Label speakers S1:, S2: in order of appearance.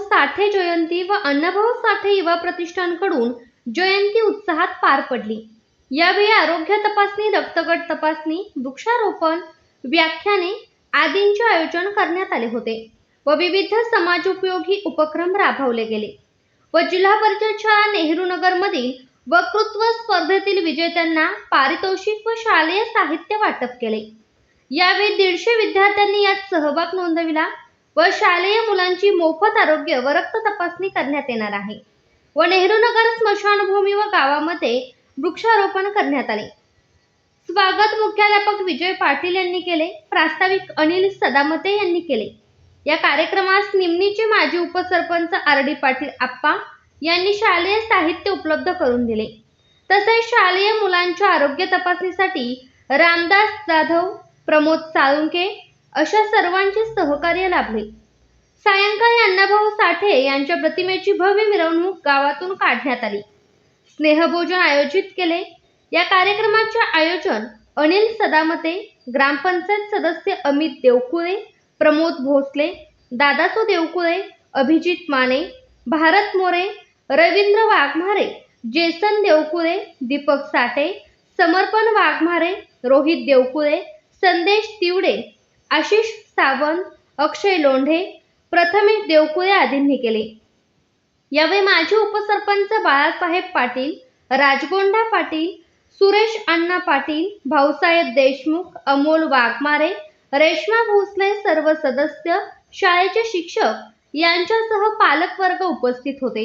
S1: साठे जयंती व अण्णाभाऊ साठे युवा प्रतिष्ठानकडून जयंती उत्साहात पार पडली. यावेळी आरोग्य तपासणी रक्तगट तपासणी वृक्षारोपण व्याख्याने आदींचे आयोजन करण्यात आले होते व विविध समाजोपयोगी उपक्रम राबवले गेले. व जिल्हा परिषद शाळा नेहरू नगरमधील वक्तृत्व स्पर्धेतील विजेत्यांना पारितोषिक व शालेय साहित्य वाटप केले. यावेळी दीडशे विद्यार्थ्यांनी यात सहभाग नोंदविला. व शालेय मुलांची मोफत आरोग्य व रक्त तपासणी करण्यात येणार आहे. व नेहरू नगर स्मशानभूमी व गावामध्ये वृक्षारोपण करण्यात आले. स्वागत मुख्याध्यापक विजय पाटील यांनी केले. प्रास्ताविक अनिल सदामते यांनी केले. या कार्यक्रमास निमणीचे माजी उपसरपंच आर डी पाटील आप्पा यांनी शालेय साहित्य उपलब्ध करून दिले. तसेच शालेय मुलांच्या आरोग्य तपासणीसाठी रामदास जाधव प्रमोद साळुंके अशा सर्वांचे सहकार्य लाभले. सायंकाळी अण्णाभाऊ साठे यांच्या प्रतिमेची भव्य मिरवणूक गावातून काढण्यात आली. स्नेहभोजन आयोजित केले. या कार्यक्रमाचे आयोजन अनिल सदामते ग्रामपंचायत सदस्य अमित देवकुळे प्रमोद भोसले दादासो देवकुळे अभिजित माने भारत मोरे रवींद्र वाघमारे जेसन देवकुळे दीपक साठे समर्पण वाघमारे रोहित देवकुळे संदेश तिवडे आशिष सावंत अक्षय लोंढे प्रथमेश देवकुळे आदींनी केले. यावेळी माजी उपसरपंच बाळासाहेब पाटील राजगोंडा पाटील सुरेश अण्णा पाटील भाऊसाहेब देशमुख अमोल वाघमारे रेश्मा भोसले सर्व सदस्य शाळेचे शिक्षक यांच्यासह पालकवर्ग उपस्थित होते.